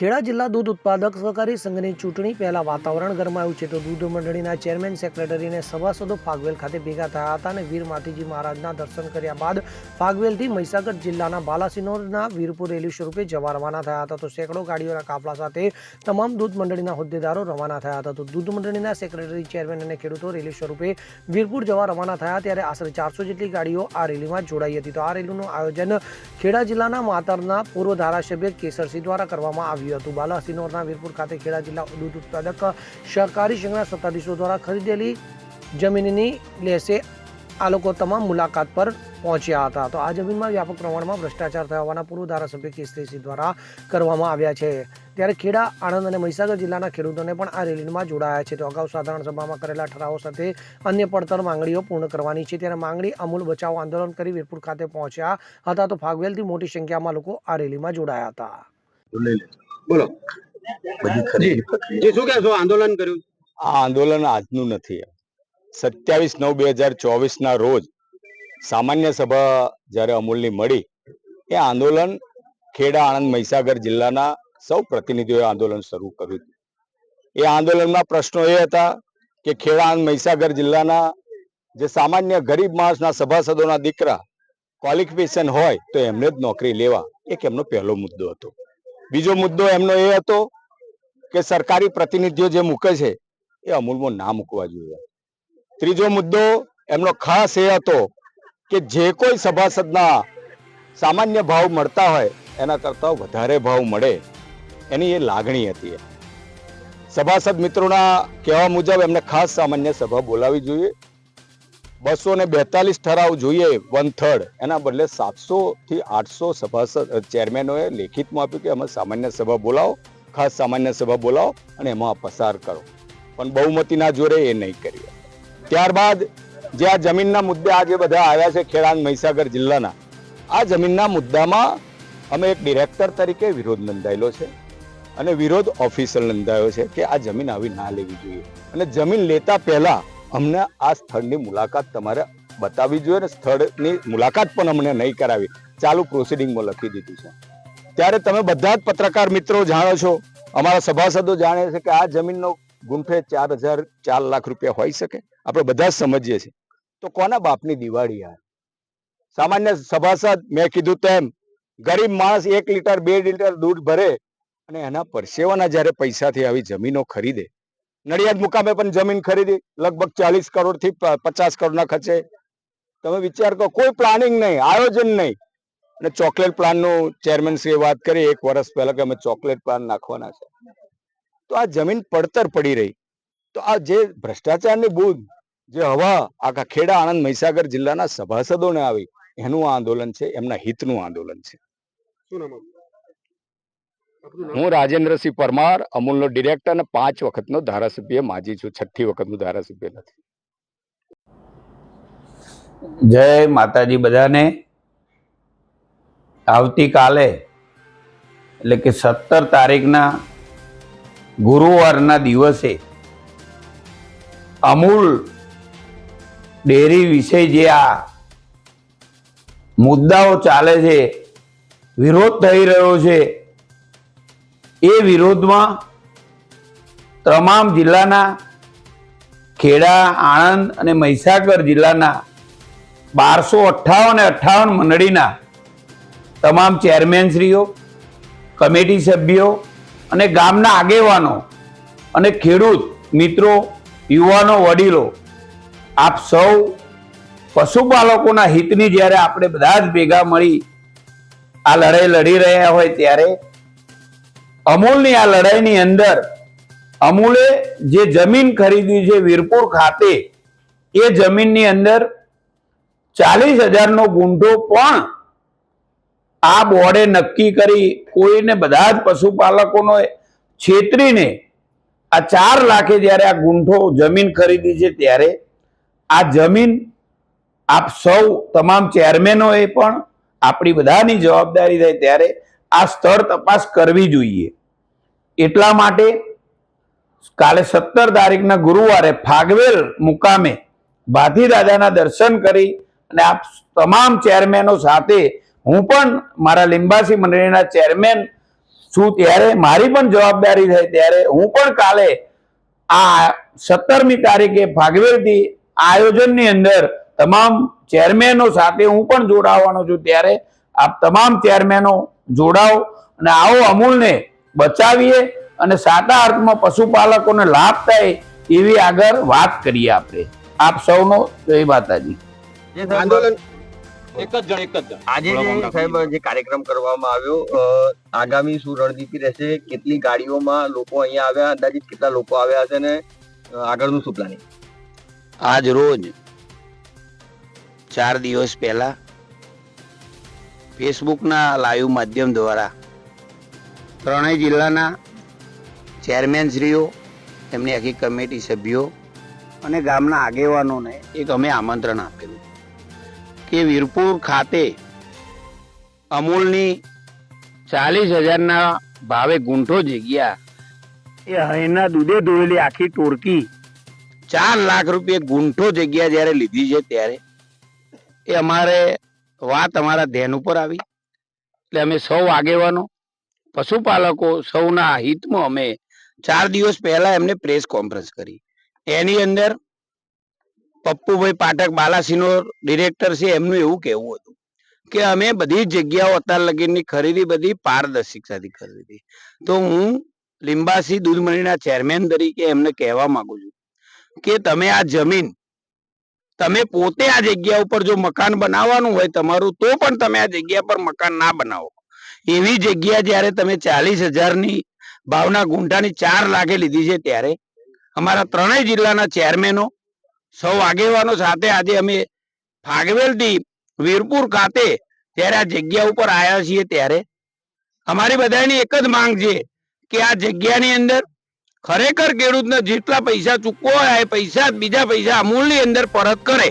ખેડા જિલ્લા દૂધ ઉત્પાદક સહકારી સંઘની ચૂંટણી પહેલા વાતાવરણ ગરમાયું છે તો દૂધ મંડળીના ચેરમેન, સેક્રેટરીને સભાસદો ફાગવેલ ખાતે ભેગા થયા હતા અને વીર માતીજી મહારાજના દર્શન કર્યા બાદ ફાગવેલથી મહીસાગર જિલ્લાના બાલાસિનોરના વીરપુર રેલી સ્વરૂપે જવા રવાના થયા હતા. તો સેંકડો ગાડીઓના કાફલા સાથે તમામ દૂધ મંડળીના હોદ્દેદારો રવાના થયા હતા. તો દૂધ મંડળીના સેક્રેટરી, ચેરમેન અને ખેડૂતો રેલી સ્વરૂપે વીરપુર જવા રવાના થયા ત્યારે આશરે ચારસો જેટલી ગાડીઓ આ રેલીમાં જોડાઈ હતી. તો આ રેલીનું આયોજન ખેડા જિલ્લાના માતરના પૂર્વ ધારાસભ્ય કેસરસિંહ દ્વારા કરવામાં આવ્યું હતું. બાલાસિનોરના વીરપુર ખાતે ખેડા જિલ્લા દૂધ ઉત્પાદક સહકારી સંઘના સત્તાધીશો દ્વારા ખરીદેલી જમીનની લેશે આ લોકો તમામ મુલાકાત પર પહોંચ્યા હતા. તો આ જમીનમાં વ્યાપક પ્રમાણમાં ભ્રષ્ટાચાર થયા હોવાના પૂર્વ ધારાસભ્ય કેસરીસિંહ દ્વારા કરવામાં આવ્યા છે. ત્યારે ખેડા, આણંદ અને મહીસાગર જિલ્લાના ખેડૂતોને પણ આ રેલીમાં જોડાયા છે. તો અગાઉ સાધારણ સભામાં કરેલા ઠરાવો સાથે અન્ય પડતર માંગણીઓ પૂર્ણ કરવાની છે. ત્યારે માંગણી અમૂલ બચાવ આંદોલન કરી વીરપુર ખાતે પહોંચ્યા હતા. તો ફાગવેલથી મોટી સંખ્યામાં લોકો આ રેલીમાં જોડાયા હતા. બોલો. બધી ખરીદી પ્રક્રિયા શું કહેશો? આંદોલન કર્યું આ આંદોલન આજનું નથી. સત્યાવીસ નવ બે હજાર ચોવીસ ના રોજ સામાન્ય સભા જ્યારે અમૂલની મળી એ આંદોલન ખેડા આણંદ મહીસાગર જિલ્લાના સૌ પ્રતિનિધિઓએ આંદોલન શરૂ કર્યું એ આંદોલનના પ્રશ્નો એ હતા કે ખેડા આણંદ મહીસાગર જિલ્લાના જે સામાન્ય ગરીબ માણસના સભાસદોના દીકરા ક્વોલિફિકેશન હોય તો એમને જ નોકરી લેવા. એક એમનો પહેલો મુદ્દો હતો. બીજો મુદ્દો એમનો એ હતો કે સરકારી પ્રતિનિધિઓ જે મૂકે છે, એ અમૂલમાં ના મૂકવા જોઈએ. ત્રીજો મુદ્દો એમનો ખાસ એ હતો કે જે કોઈ સભાસદના સામાન્ય ભાવ મળતા હોય, એના કરતા વધારે ભાવ મળે, એની એ લાગણી હતી. સભાસદ મિત્રોના કહેવા મુજબ એમને ખાસ સામાન્ય સભા બોલાવી જોઈએ. બસો ને બેતાલીસ ઠરાવ જોઈએ વન થર્ડ એના બદલે સાતસો થી આઠસો સભાસદ ચેરમેનોએ લેખિતમાં આપ્યું કે અમે સામાન્ય સભા બોલાવો, ખાસ સામાન્ય સભા બોલાવો અને એમાં પસાર કરો. પણ બહુમતીના જોરે એ નહીં કરી ત્યારબાદ જે આ જમીનના મુદ્દે આજે બધા આવ્યા છે ખેડાંગ મહીસાગર જિલ્લાના, આ જમીનના મુદ્દામાં અમે એક ડિરેક્ટર તરીકે વિરોધ નોંધાયેલો છે અને વિરોધ ઓફિસર નોંધાયો છે કે આ જમીન આવી ના લેવી જોઈએ. અને જમીન લેતા પહેલા અમને આ સ્થળની મુલાકાત તમારે બતાવવી જોઈએ ને સ્થળની મુલાકાત પણ અમને નહીં કરાવી. ચાલુ પ્રોસિડિંગમાં લખી દીધું છે. ત્યારે તમે બધા જ પત્રકાર મિત્રો જાણો છો, અમારા સભાસદો જાણે છે કે આ જમીનનો ગુંઠે ચાર હજાર ચાર લાખ રૂપિયા હોઈ શકે. આપણે બધા જ સમજીએ છીએ. તો કોના બાપની દિવાળી આ સામાન્ય સભાસદ મેં કીધું તેમ, ગરીબ માણસ એક લીટર, બે લીટર દૂધ ભરે અને એના પરસેવાના જ્યારે પૈસાથી આવી જમીનો ખરીદે નડિયાદ મુકામે પણ જમીન ખરીદી, લગભગ ચાલીસ કરોડથી પચાસ કરોડના ખર્ચે. તમે વિચાર કરો, કોઈ પ્લાનિંગ નહીં, આયોજન નહીં. અને ચોકલેટ પ્લાનનું ચેરમેન શ્રીએ વાત કરી, એક વર્ષ પહેલા કે અમે ચોકલેટ પ્લાન નાખવાના છે. તો આ જમીન પડતર પડી રહી. તો આ જે ભ્રષ્ટાચારની બૂંદ, જે હવા, આખા ખેડા આણંદ મહીસાગર જિલ્લાના સભાસદોને આવી, એનું આંદોલન છે, એમના હિતનું આંદોલન છે. શું નામ? હું રાજેન્દ્રસિંહ પરમાર અમૂલનો ડિરેક્ટર અને પાંચ વખતનો ધારાસભ્ય માજી છું છઠ્ઠી વખતનું ધારાસભ્ય નથી. જય માતાજી બધાને. આવતીકાલે એટલે કે સત્તર તારીખના ગુરુવારના દિવસે અમૂલ ડેરી વિશે જે આ મુદ્દાઓ ચાલે છે વિરોધ થઈ રહ્યો છે એ વિરોધમાં તમામ જિલ્લાના ખેડા, આણંદ અને મહીસાગર જિલ્લાના બારસો અઠ્ઠાવન અને અઠ્ઠાવન મંડળીના તમામ ચેરમેનશ્રીઓ, કમિટી સભ્યો અને ગામના આગેવાનો અને ખેડૂત મિત્રો, યુવાનો, વડીલો, આપ સૌ પશુપાલકોના હિતની જ્યારે આપણે બધા જ ભેગા મળી આ લડાઈ લડી રહ્યા હોય ત્યારે અમૂલની આ લડાઈની અંદર અમૂલે જે જમીન ખરીદી છે વીરપુર ખાતે, એ જમીનની અંદર ચાલીસ હજારનો ગુંઠો પણ આ બોર્ડે નક્કી કરી કોઈને બધા જ પશુપાલકોનો છેતરીને આ ચાર લાખે જ્યારે આ ગુંઠો જમીન ખરીદી છે ત્યારે આ જમીન આપ સૌ તમામ ચેરમેનોએ પણ આપણી બધાની જવાબદારી થાય ત્યારે આ સ્થળ તપાસ કરવી જોઈએ. એટલા માટે કાલે સત્તર તારીખના ગુરુવારે ફાગવેલ મુકામે ભાથી દાદાના દર્શન કરી અને આપ તમામ ચેરમેનો સાથે હું પણ મારા લિંબાસી મંડળીના ચેરમેન છું ત્યારે મારી પણ જવાબદારી થાય ત્યારે હું પણ કાલે આ સત્તરમી તારીખે ફાગવેલથી આયોજનની અંદર તમામ ચેરમેનો સાથે હું પણ જોડાવાનો છું ત્યારે આપ તમામ ચેરમેનો જોડાઓ અને આવો અમૂલને બચાવીએ અને સાચા અર્થમાં પશુપાલકોને લાભ થાય એવી આગળ વાત કરીએ આપણે. આપ સૌનો જય માતાજી. આંદોલન એક જ જણ એક જ જણ. આજે જે સાહેબ જે કાર્યક્રમ કરવામાં આવ્યો આગામી શું રણનીતિ રહેશે કેટલી ગાડીઓમાં લોકો અહીંયા આવ્યા અંદાજિત કેટલા લોકો આવ્યા હશે ને આગળનું શું પ્લાનિંગ આજ રોજ ચાર દિવસ પહેલા ફેસબુકના લાઈવ માધ્યમ દ્વારા ત્રણેય જિલ્લાના ચેરમેનશ્રીઓ એમની આખી કમિટી સભ્યો અને ગામના આગેવાનોને એક અમે આમંત્રણ આપેલું કે વીરપુર ખાતે અમૂલની ચાલીસ હજારના ભાવે ગુંઠો જગ્યા એ અહીંના દૂધે ધોયેલી આખી ટોળકી ચાર લાખ રૂપિયા ગુંઠો જગ્યા જ્યારે લીધી છે ત્યારે એ અમારે વાત અમારા ધ્યાન ઉપર આવી. એટલે અમે સૌ આગેવાનો, પશુપાલકો સૌના હિતમાં અમે ચાર દિવસ પહેલા એમને પ્રેસ કોન્ફરન્સ કરી. એની અંદર પપ્પુભાઈ પાઠક બાલાસિનો ડિરેક્ટર છે, એમનું એવું કહેવું હતું કે અમે બધી જગ્યાઓ અત્યાર લગીની ખરીદી બધી પારદર્શિકતાથી ખરીદી તો હું લીંબાસી દૂધમણીના ચેરમેન તરીકે એમને કહેવા માંગુ છું કે તમે આ જમીન તમે પોતે આ જગ્યા ઉપર જો મકાન બનાવવાનું હોય તમારું, તો પણ તમે આ જગ્યા પર મકાન ના બનાવો. એવી જગ્યા જ્યારે તમે ચાલીસ હજારની ભાવના ગુંઠાની ચાર લાખે લીધી છે ત્યારે, અમારા ત્રણેય જિલ્લાના ચેરમેનો, સૌ આગેવાનો સાથે આજે અમે ફાગવેલથી વીરપુર ખાતે ત્યારે આ જગ્યા ઉપર આવ્યા છીએ ત્યારે, અમારી બધાની એક જ માંગ છે કે આ જગ્યાની અંદર ખરેખર ખેડૂતને જેટલા પૈસા ચૂકવો એ પૈસા બીજા પૈસા અમૂલની અંદર પરત કરે.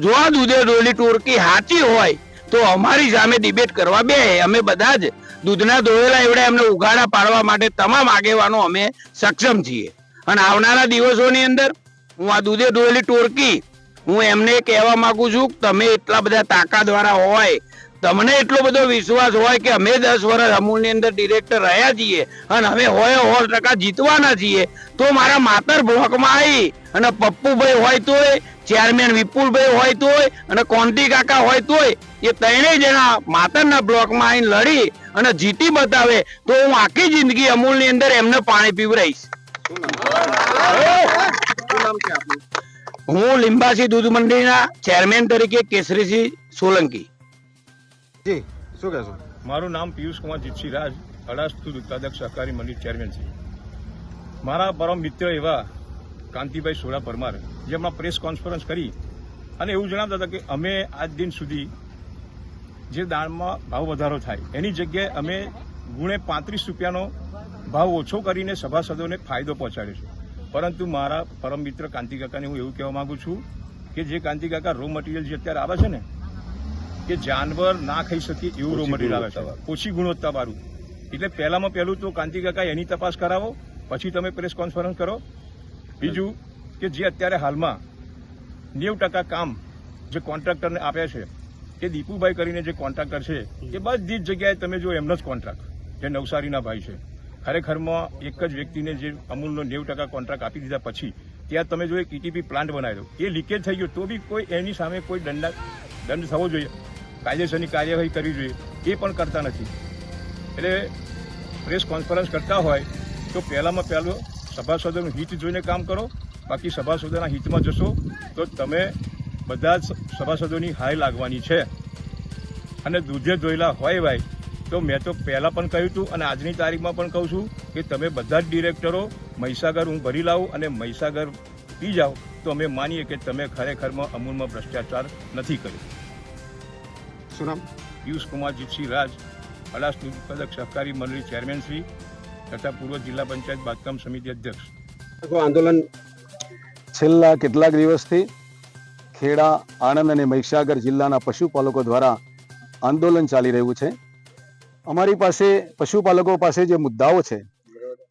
જો આ દૂધે ડોલી ટોળકી સાચી હોય, તો અમારી સામે ડિબેટ કરવા બે. અમે બધા જ દૂધના દોયેલા એવડે એમને ઉઘાડા પાડવા માટે તમામ આગેવાનો અમે સક્ષમ છીએ. અને આવનારા દિવસોની અંદર હું આ દૂધે દોયેલી ટોળકી, હું એમને કહેવા માંગુ છું તમે એટલા બધા તાકાતવાળા હોય તમને એટલો બધો વિશ્વાસ હોય કે અમે દસ વર્ષ અમૂલની અંદર ડિરેક્ટર રહ્યા છીએ અને અમે હોય સો ટકા જીતવાના છીએ, તો મારા માતર બ્લોકમાં આવી અને પપ્પુભાઈ હોય તોય ચેરમેન વિપુલભાઈ હોય તોય અને કોન્ટી કાકા હોય તોય, એ ત્રણેય જણા માતરના બ્લોકમાં આવીને લડી અને જીતી બતાવે, તો હું આખી જિંદગી અમૂલની અંદર એમને પાણી પીવડાવીશ શું નામ છે આપનું હું લિંબાસી દૂધ મંડળીના ચેરમેન તરીકે કેસરીસિંહ સોલંકી. જી, શું કહેશો? મારું નામ પિયુષ કુમાર જીતસિંહ રાજ અડાસ દૂધ ઉત્પાદક સહકારી મંડળી ચેરમેન છે. મારા પરમ મિત્ર એવા કાંતિભાઈ સોડા પરમાર, જે હમણાં પ્રેસ કોન્ફરન્સ કરી અને એવું જણાવતા હતા કે અમે આજ દિન સુધી જે દાળમાં ભાવ વધારો થાય, એની જગ્યાએ અમે ગુણે પાંત્રીસ રૂપિયાનો ભાવ ઓછો કરીને સભાસદોને ફાયદો પહોંચાડ્યો છે. પરંતુ મારા પરમ મિત્ર કાંતિ કાકાને હું એવું કહેવા માગું છું કે જે કાંતિ કાકા રો મટીરિયલ જે અત્યારે આવે છે ને કે જાનવર ના ખાઈ શકે એવું રો મટીરિયલ આવે છે. ઓછી ગુણવત્તા વાળું. એટલે પહેલામાં પહેલું તો કાંતિ કાકા એની તપાસ કરાવો પછી તમે પ્રેસ કોન્ફરન્સ કરો. બીજું કે જે અત્યારે હાલમાં નેવ ટકા કામ જે કોન્ટ્રાક્ટરને આપ્યા છે કે દીપુભાઈ કરીને જે કોન્ટ્રાક્ટર છે એ બધી જ જગ્યાએ તમે જો એમનો જ કોન્ટ્રાક્ટ જે નવસારીના ભાઈ છે. ખરેખરમાં એક જ વ્યક્તિને જે અમૂલનો નેવ ટકા કોન્ટ્રાક્ટ આપી દીધા પછી ત્યાં તમે જો એક ઇટીપી પ્લાન્ટ બનાવ્યો એ લીકેજ થઈ ગયો તો બી કોઈ એની સામે કોઈ દંડ દંડ થવો જોઈએ. કાયદેસરની કાર્યવાહી કરવી જોઈએ, એ પણ કરતા નથી. એટલે પ્રેસ કોન્ફરન્સ કરતા હોય, તો પહેલામાં પહેલું સભાસદોનું હિત જોઈને કામ કરો, બાકી સભાસદોના હિતમાં જશો, તો તમે બધા જ સભાસદોની હાય લાગવાની છે. અને દૂધે ધોયેલા હોય ભાઈ, તો મેં તો પહેલાં પણ કહ્યું હતું અને આજની તારીખમાં પણ કહું છું કે તમે બધા જ ડિરેક્ટરો મહીસાગર હું ભરી લાવું અને મહીસાગર પી જાઓ, તો અમે માનીએ કે તમે ખરેખરમાં અમૂલમાં ભ્રષ્ટાચાર નથી કર્યો. શું નામ પિયુષ કુમાર જીતસિંહ રાજ, અડાસ દૂધ ઉત્પાદક સહકારી મંડળી ચેરમેન શ્રી તથા પૂર્વ જિલ્લા પંચાયત બાંધકામ સમિતિ અધ્યક્ષ. આંદોલન છેલ્લા કેટલાક દિવસથી ખેડા, આણંદ અને મહીસાગર જિલ્લાના પશુપાલકો દ્વારા આંદોલન ચાલી રહ્યું છે. અમારી પાસે, પશુપાલકો પાસે જે મુદ્દાઓ છે,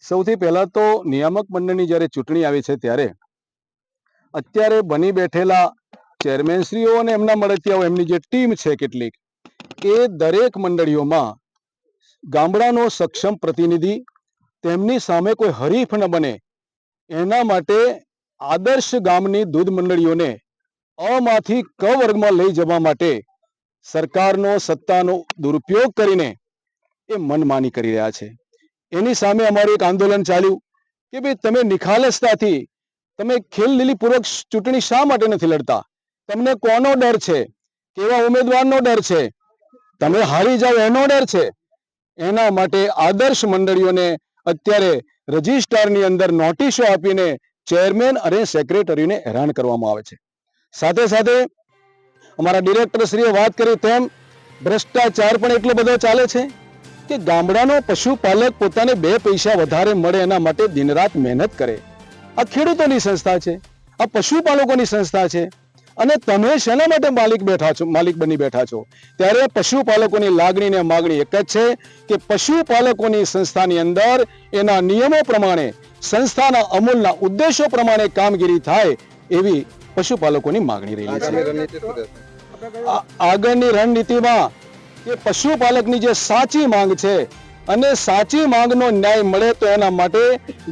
સૌથી પહેલા તો નિયામક મંડળની જ્યારે ચૂંટણી આવી છે ત્યારે અત્યારે બની બેઠેલા ચેરમેનશ્રીઓ અને એમના મળતિયાઓ, એમની જે ટીમ છે કેટલીક, એ દરેક મંડળીઓમાં ગામડાનો સક્ષમ પ્રતિનિધિ, તેમની સામે કોઈ હરીફ ન બને. એના માટે આદર્શ ગામની દૂધ મંડળીઓને અમાંથી ક વર્ગમાં લઈ જવા માટે સરકારનો સત્તાનો દુરુપયોગ કરીને એ મનમાની કરી રહ્યા છે. એની સામે અમારું એક આંદોલન ચાલ્યું કે ભાઈ તમે નિખાલસતાથી તમે ખેલદિલીપૂર્વક ચૂંટણી શા માટે નથી લડતા? તમને કોનો ડર છે? કેવા ઉમેદવારનો ડર છે? તમે હારી જાઓ એનો ડર છે? એના માટે આદર્શ મંડળીઓને અત્યારે રજિસ્ટ્રારની અંદર નોટિસો આપીને ચેરમેન અને સેક્રેટરીને હેરાન કરવામાં આવે છે. સાથે સાથે અમારા ડિરેક્ટરશ્રીએ વાત કરી તેમ, ભ્રષ્ટાચાર પણ એટલો બધો ચાલે છે કે ગામડાનો પશુપાલક પોતાને બે પૈસા વધારે મળે એના માટે દિનરાત મહેનત કરે. આ ખેડૂતોની સંસ્થા છે, આ પશુપાલકોની સંસ્થા છે. અને તમે શેના માટે માલિક બેઠા છો માલિક બની બેઠા છો? ત્યારે પશુપાલકોની લાગણી ને માગણી એક જ છે કે પશુપાલકોની સંસ્થાની અંદર એના નિયમો પ્રમાણે સંસ્થાના અમૂલના ઉદ્દેશો પ્રમાણે કામગીરી થાય એવી પશુપાલકોની માગણી રહેલી છે. આગળની રણનીતિમાં કે પશુપાલકની જે સાચી માંગ છે અને સાચી માંગનો ન્યાય મળે તો એના માટે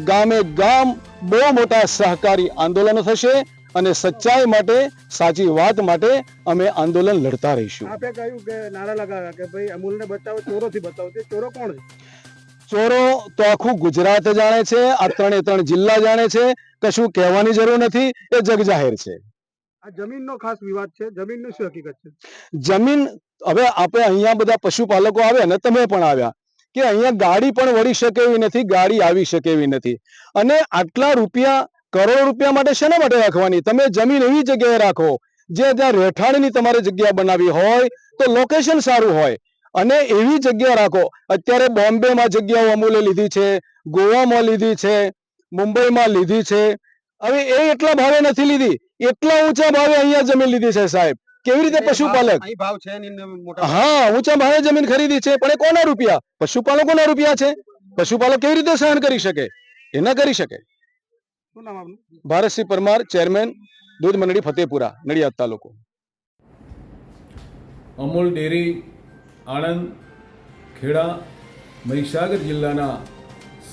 ગામે ગામ બહુ મોટા સહકારી આંદોલનો થશે અને સચ્ચાઈ માટે સાચી વાત માટે અમે આંદોલન લડતા રહીશું. આપે કહ્યું કે નારા લગાવ્યા કે ભાઈ અમૂલને બચાવો ચોરોથી બચાવો તે ચોરો કોણ છે? ચોરો તો આખું ગુજરાત જાણે છે આ ત્રણે ત્રણ જિલ્લા જાણે છે કશું કહેવાની જરૂર નથી એ જગ જાહેર છે. આ જમીનનો ખાસ વિવાદ છે જમીનનું શું હકીકત છે? જમીન હવે આપણે અહીંયા બધા પશુપાલકો આવ્યા ને તમે પણ આવ્યા કે અહીંયા ગાડી પણ વળી શકે એવી નથી ગાડી આવી શકે એવી નથી. અને આટલા રૂપિયા કરોડ રૂપિયા માટે શેના માટે રાખવાની? તમે જમીન એવી જગ્યાએ રાખો જે ત્યાં રહેઠાણની તમારે જગ્યા બનાવી હોય તો લોકેશન સારું હોય. અને એવી જગ્યા રાખો. અત્યારે બોમ્બેમાં જગ્યાઓ અમૂલે લીધી છે ગોવામાં લીધી છે મુંબઈમાં લીધી છે. હવે એ એટલા ભાવે નથી લીધી. એટલા ઊંચા ભાવે અહીંયા જમીન લીધી છે સાહેબ. કેવી રીતે પશુપાલક? હા ઊંચા ભાવે જમીન ખરીદી છે પણ એ કોના રૂપિયા? પશુપાલકોના રૂપિયા છે. પશુપાલક કેવી રીતે સહન કરી શકે? એ ના કરી શકે. શું નામ આપનું? ભારતસિંહ પરમાર ચેરમેન દૂધ મંડળી ફતેપુરા નડિયાદ તાલુકો. અમૂલ ડેરી આણંદ ખેડા મહીસાગર જિલ્લાના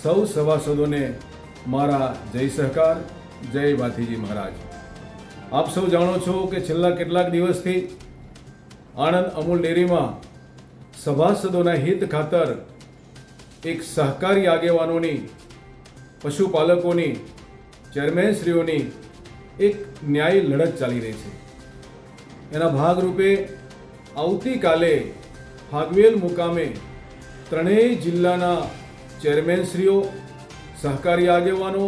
સૌ સભાસદોને મારા જય સહકાર જય ભાથીજી મહારાજ. આપ સૌ જાણો છો કે છેલ્લા કેટલાક દિવસથી આણંદ અમૂલ ડેરીમાં સભાસદોના હિત ખાતર એક સહકારી આગેવાનોની પશુપાલકોની ચેરમેનશ્રીઓની એક ન્યાયી લડત ચાલી રહી છે. એના ભાગરૂપે આવતીકાલે ફાગવેલ મુકામે ત્રણેય જિલ્લાના ચેરમેનશ્રીઓ, સહકારી આગેવાનો,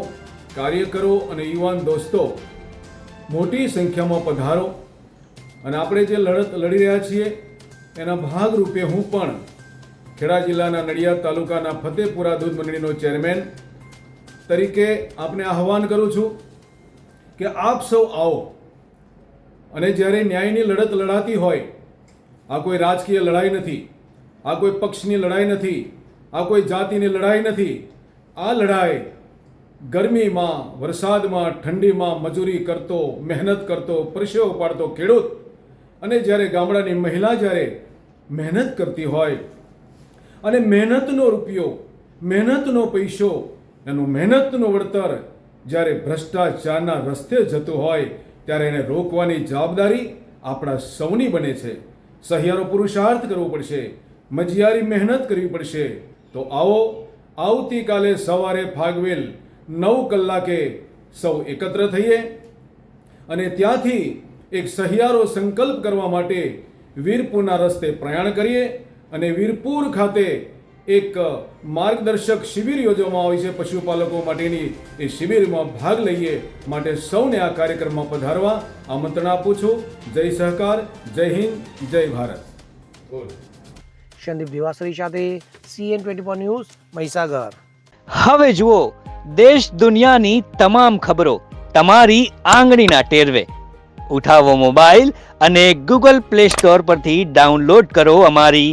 કાર્યકરો અને યુવાન દોસ્તો મોટી સંખ્યામાં પધારો અને આપણે જે લડત લડી રહ્યા છીએ એના ભાગરૂપે હું પણ ખેડા જિલ્લાના નડિયાદ તાલુકાના ફતેપુરા દૂધ મંડળીનો ચેરમેન તરીકે આપને આહવાન કરું છું કે આપ સૌ આવો. અને જ્યારે ન્યાયની લડત લડાતી હોય, આ કોઈ રાજકીય લડાઈ નથી, આ કોઈ પક્ષની લડાઈ નથી, આ કોઈ જાતિની લડાઈ નથી, આ લડાઈ ગરમીમાં, વરસાદમાં, ઠંડીમાં મજૂરી કરતો, મહેનત કરતો, પરસેવો પાડતો ખેડૂત અને જ્યારે ગામડાની મહિલા જ્યારે મહેનત કરતી હોય, અને મહેનતનો રૂપિયો, મહેનતનો પૈસો એનું મહેનતનું વળતર જ્યારે ભ્રષ્ટાચારના રસ્તે જતું હોય, ત્યારે એને રોકવાની જવાબદારી આપણા સૌની બને છે. સહિયારો પુરુષાર્થ કરવો પડશે, મજિયારી મહેનત કરવી પડશે. તો આવો, આવતીકાલે સવારે ફાગવેલ નવ કલાકે સૌ એકત્ર થઈએ અને ત્યાંથી એક સહિયારો સંકલ્પ કરવા માટે વીરપુરના રસ્તે પ્રયાણ કરીએ અને વીરપુર ખાતે એક માર્ગદર્શક શિબિર યોજવામાં આવી છે. પશુપાલકો માટેની એ શિબિરમાં ભાગ લઈએ માટે સૌને આ કાર્યક્રમમાં પધારવા આમંત્રણ આપું છું. જય સહકાર જય હિન્દ જય ભારત. સંદીપ દિવાસરી સાથે સીએન ટ્વેન્ટી ન્યૂઝ મહીસાગર. હવે જુઓ દેશ દુનિયાની તમામ ખબરો તમારી આંગળીના ટેરવે. ઉઠાવો મોબાઈલ અને ગૂગલ પ્લે સ્ટોર પરથી ડાઉનલોડ કરો અમારી